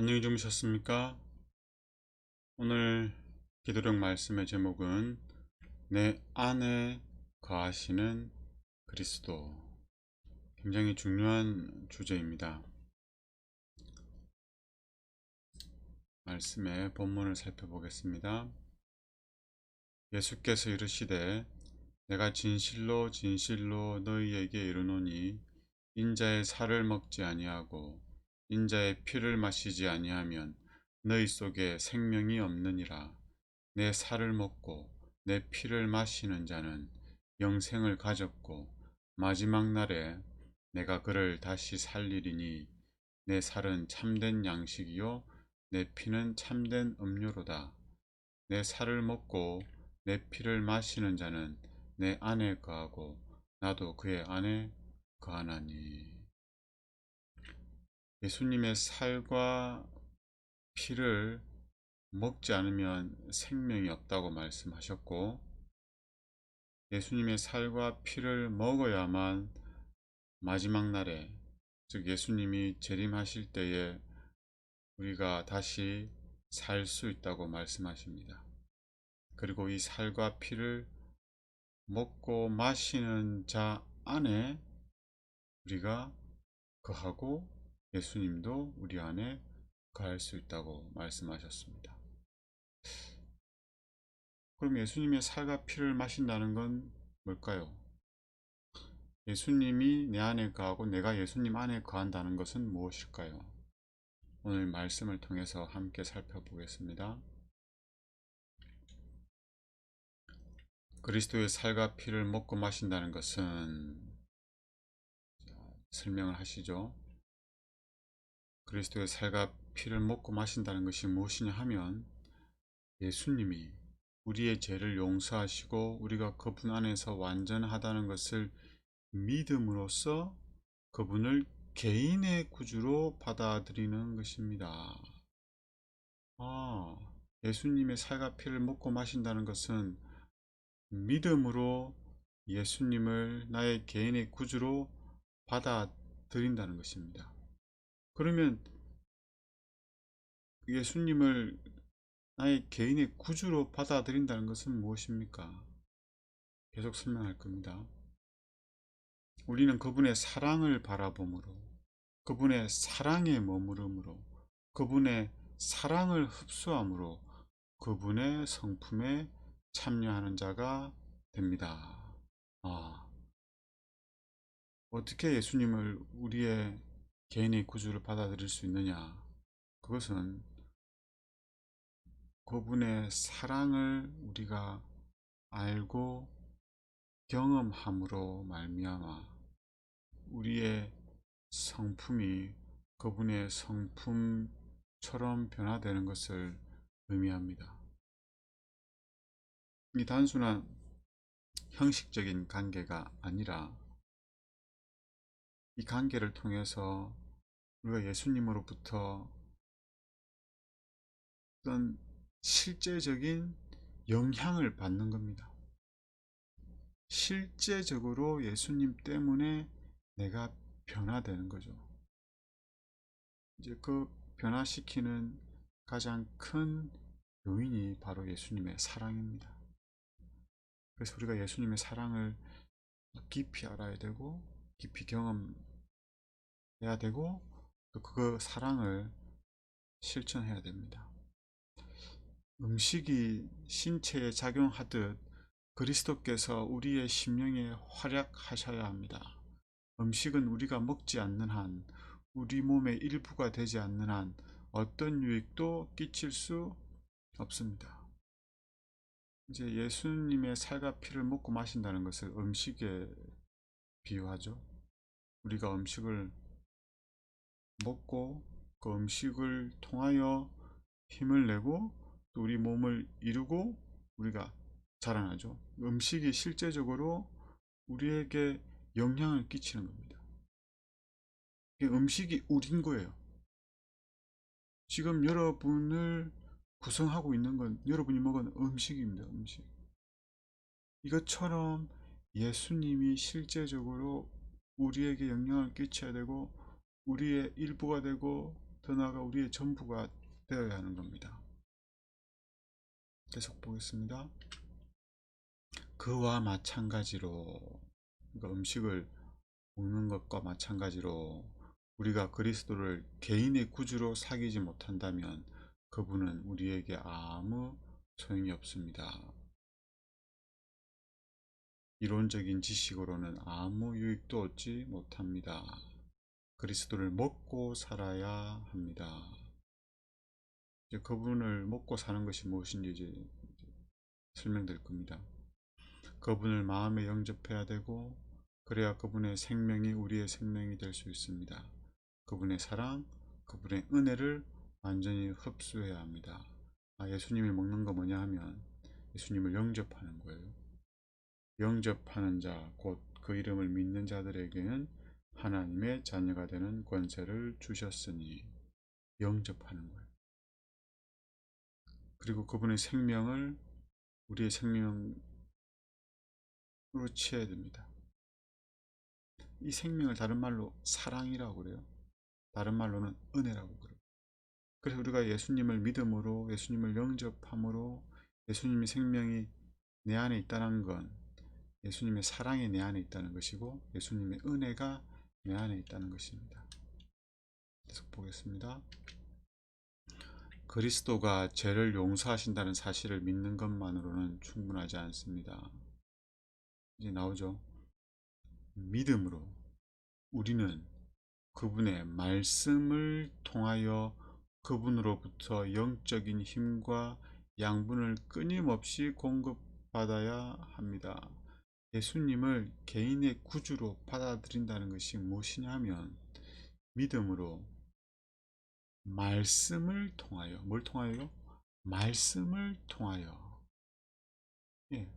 안녕히 주무셨습니까? 오늘 기도력 말씀의 제목은 내 안에 거하시는 그리스도. 굉장히 중요한 주제입니다. 말씀의 본문을 살펴보겠습니다. 예수께서 이르시되 내가 진실로 진실로 너희에게 이르노니 인자의 살을 먹지 아니하고 인자의 피를 마시지 아니하면 너희 속에 생명이 없느니라. 내 살을 먹고 내 피를 마시는 자는 영생을 가졌고 마지막 날에 내가 그를 다시 살리리니 내 살은 참된 양식이요 내 피는 참된 음료로다. 내 살을 먹고 내 피를 마시는 자는 내 안에 거하고 나도 그의 안에 거하나니. 예수님의 살과 피를 먹지 않으면 생명이 없다고 말씀하셨고 예수님의 살과 피를 먹어야만 마지막 날에 즉 예수님이 재림하실 때에 우리가 다시 살 수 있다고 말씀하십니다. 그리고 이 살과 피를 먹고 마시는 자 안에 우리가 거하고 예수님도 우리 안에 거할 수 있다고 말씀하셨습니다. 그럼 예수님의 살과 피를 마신다는 건 뭘까요? 예수님이 내 안에 거하고 내가 예수님 안에 거한다는 것은 무엇일까요? 오늘 말씀을 통해서 함께 살펴보겠습니다. 그리스도의 살과 피를 먹고 마신다는 것은 설명을 하시죠. 그리스도의 살과 피를 먹고 마신다는 것이 무엇이냐 하면 예수님이 우리의 죄를 용서하시고 우리가 그분 안에서 완전하다는 것을 믿음으로써 그분을 개인의 구주로 받아들이는 것입니다. 아, 예수님의 살과 피를 먹고 마신다는 것은 믿음으로 예수님을 나의 개인의 구주로 받아들인다는 것입니다. 그러면 예수님을 나의 개인의 구주로 받아들인다는 것은 무엇입니까? 계속 설명할 겁니다. 우리는 그분의 사랑을 바라봄으로, 그분의 사랑에 머무름으로, 그분의 사랑을 흡수함으로 그분의 성품에 참여하는 자가 됩니다. 아, 어떻게 예수님을 우리의 개인의 구주를 받아들일 수 있느냐? 그것은 그분의 사랑을 우리가 알고 경험함으로 말미암아 우리의 성품이 그분의 성품처럼 변화되는 것을 의미합니다. 이 단순한 형식적인 관계가 아니라 이 관계를 통해서 우리가 예수님으로부터 어떤 실제적인 영향을 받는 겁니다. 실제적으로 예수님 때문에 내가 변화되는 거죠. 이제 그 변화시키는 가장 큰 요인이 바로 예수님의 사랑입니다. 그래서 우리가 예수님의 사랑을 깊이 알아야 되고 깊이 경험 해야 되고 그 사랑을 실천해야 됩니다. 음식이 신체에 작용하듯 그리스도께서 우리의 심령에 활약하셔야 합니다. 음식은 우리가 먹지 않는 한, 우리 몸의 일부가 되지 않는 한 어떤 유익도 끼칠 수 없습니다. 이제 예수님의 살과 피를 먹고 마신다는 것을 음식에 비유하죠. 우리가 음식을 먹고 그 음식을 통하여 힘을 내고 또 우리 몸을 이루고 우리가 자라나죠. 음식이 실제적으로 우리에게 영향을 끼치는 겁니다. 음식이 우린 거예요. 지금 여러분을 구성하고 있는 건 여러분이 먹은 음식입니다. 음식. 이것처럼 예수님이 실제적으로 우리에게 영향을 끼쳐야 되고 우리의 일부가 되고 더 나아가 우리의 전부가 되어야 하는 겁니다. 계속 보겠습니다. 그와 마찬가지로 그러니까 음식을 먹는 것과 마찬가지로 우리가 그리스도를 개인의 구주로 사귀지 못한다면 그분은 우리에게 아무 소용이 없습니다. 이론적인 지식으로는 아무 유익도 얻지 못합니다. 그리스도를 먹고 살아야 합니다. 이제 그분을 먹고 사는 것이 무엇인지 이제 설명될 겁니다. 그분을 마음에 영접해야 되고 그래야 그분의 생명이 우리의 생명이 될 수 있습니다. 그분의 사랑, 그분의 은혜를 완전히 흡수해야 합니다. 아, 예수님이 먹는 거 뭐냐 하면 예수님을 영접하는 거예요. 영접하는 자, 곧 그 이름을 믿는 자들에게는 하나님의 자녀가 되는 권세를 주셨으니 영접하는 거예요. 그리고 그분의 생명을 우리의 생명으로 취해야 됩니다. 이 생명을 다른 말로 사랑이라고 그래요. 다른 말로는 은혜라고 그래요. 그래서 우리가 예수님을 믿음으로 예수님을 영접함으로 예수님의 생명이 내 안에 있다는 건 예수님의 사랑이 내 안에 있다는 것이고 예수님의 은혜가 내 안에 있다는 것입니다. 계속 보겠습니다. 그리스도가 죄를 용서하신다는 사실을 믿는 것만으로는 충분하지 않습니다. 이제 나오죠. 믿음으로 우리는 그분의 말씀을 통하여 그분으로부터 영적인 힘과 양분을 끊임없이 공급받아야 합니다. 예수님을 개인의 구주로 받아들인다는 것이 무엇이냐면 믿음으로 말씀을 통하여 뭘 통하여? 말씀을 통하여 예,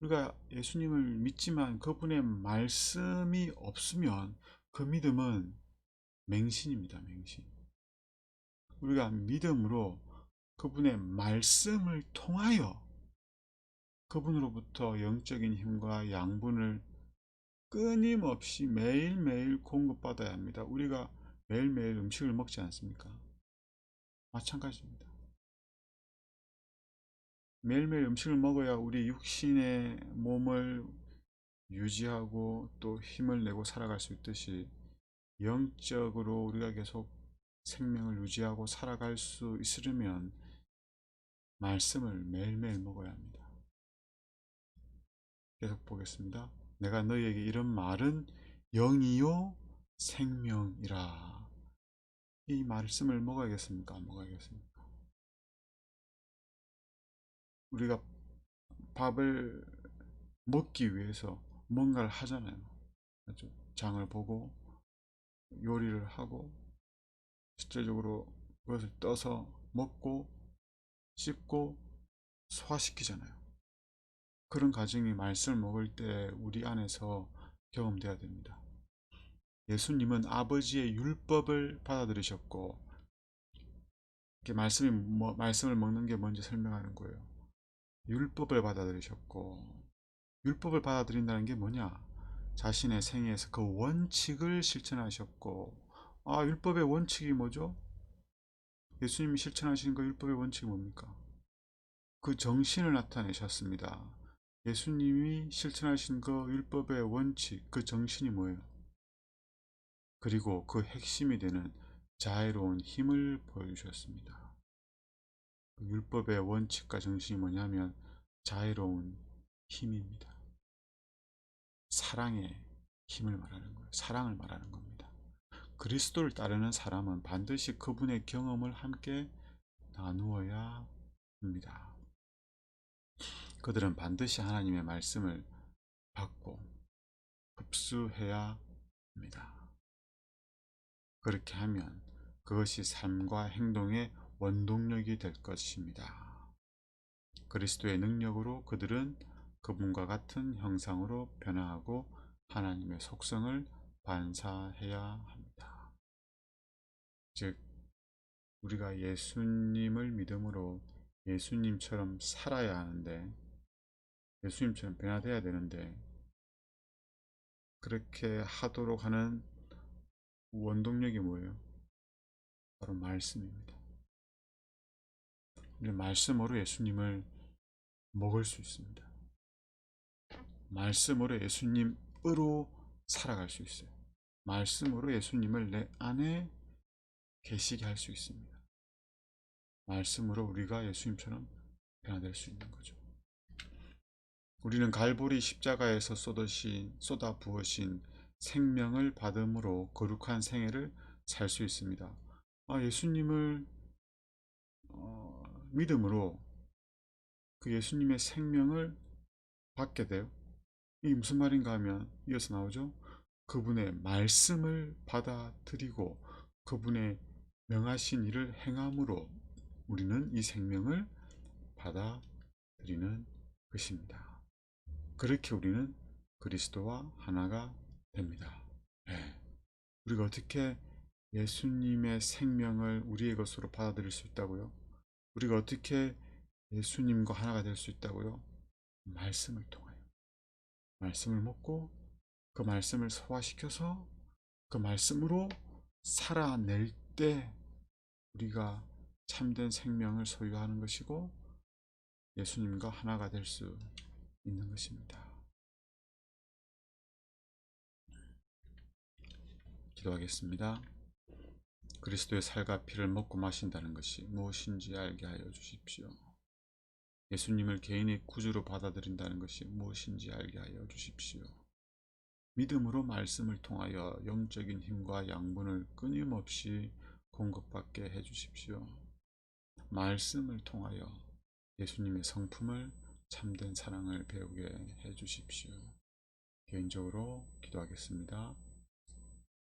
우리가 예수님을 믿지만 그분의 말씀이 없으면 그 믿음은 맹신입니다. 맹신. 우리가 믿음으로 그분의 말씀을 통하여 그분으로부터 영적인 힘과 양분을 끊임없이 매일매일 공급받아야 합니다. 우리가 매일매일 음식을 먹지 않습니까? 마찬가지입니다. 매일매일 음식을 먹어야 우리 육신의 몸을 유지하고 또 힘을 내고 살아갈 수 있듯이 영적으로 우리가 계속 생명을 유지하고 살아갈 수 있으려면 말씀을 매일매일 먹어야 합니다. 계속 보겠습니다. 내가 너희에게 이런 말은 영이요 생명이라. 이 말씀을 먹어야겠습니까? 안 먹어야겠습니까? 우리가 밥을 먹기 위해서 뭔가를 하잖아요. 그렇죠? 장을 보고 요리를 하고 실제적으로 그것을 떠서 먹고 씹고 소화시키잖아요. 그런 과정이 말씀을 먹을 때 우리 안에서 경험돼야 됩니다. 예수님은 아버지의 율법을 받아들이셨고 말씀이 뭐, 말씀을 먹는 게 뭔지 설명하는 거예요. 율법을 받아들이셨고 율법을 받아들인다는 게 뭐냐? 자신의 생애에서 그 원칙을 실천하셨고 아 율법의 원칙이 뭐죠? 예수님이 실천하신 그 율법의 원칙이 뭡니까? 그 정신을 나타내셨습니다. 예수님이 실천하신 그 율법의 원칙, 그 정신이 뭐예요? 그리고 그 핵심이 되는 자애로운 힘을 보여주셨습니다. 그 율법의 원칙과 정신이 뭐냐면 자애로운 힘입니다. 사랑의 힘을 말하는 거예요. 사랑을 말하는 겁니다. 그리스도를 따르는 사람은 반드시 그분의 경험을 함께 나누어야 합니다. 그들은 반드시 하나님의 말씀을 받고 흡수해야 합니다. 그렇게 하면 그것이 삶과 행동의 원동력이 될 것입니다. 그리스도의 능력으로 그들은 그분과 같은 형상으로 변화하고 하나님의 속성을 반사해야 합니다. 즉, 우리가 예수님을 믿음으로 예수님처럼 살아야 하는데, 예수님처럼 변화되어야 되는데, 그렇게 하도록 하는 원동력이 뭐예요? 바로 말씀입니다. 우리 말씀으로 예수님을 먹을 수 있습니다. 말씀으로 예수님으로 살아갈 수 있어요. 말씀으로 예수님을 내 안에 계시게 할 수 있습니다. 말씀으로 우리가 예수님처럼 변화될 수 있는 거죠. 우리는 갈보리 십자가에서 쏟으신 쏟아 부으신 생명을 받음으로 거룩한 생애를 살 수 있습니다. 아, 예수님을 어, 믿음으로 그 예수님의 생명을 받게 돼요. 이게 무슨 말인가 하면 이어서 나오죠. 그분의 말씀을 받아들이고 그분의 명하신 일을 행함으로 우리는 이 생명을 받아들이는 것입니다. 그렇게 우리는 그리스도와 하나가 됩니다. 네. 우리가 어떻게 예수님의 생명을 우리의 것으로 받아들일 수 있다고요? 우리가 어떻게 예수님과 하나가 될 수 있다고요? 말씀을 통하여. 말씀을 먹고 그 말씀을 소화시켜서 그 말씀으로 살아낼 때 우리가 참된 생명을 소유하는 것이고 예수님과 하나가 될수 있는 것입니다. 기도하겠습니다. 그리스도의 살과 피를 먹고 마신다는 것이 무엇인지 알게 하여 주십시오. 예수님을 개인의 구주로 받아들인다는 것이 무엇인지 알게 하여 주십시오. 믿음으로 말씀을 통하여 영적인 힘과 양분을 끊임없이 공급받게 해 주십시오. 말씀을 통하여 예수님의 성품을 참된 사랑을 배우게 해 주십시오. 개인적으로 기도하겠습니다.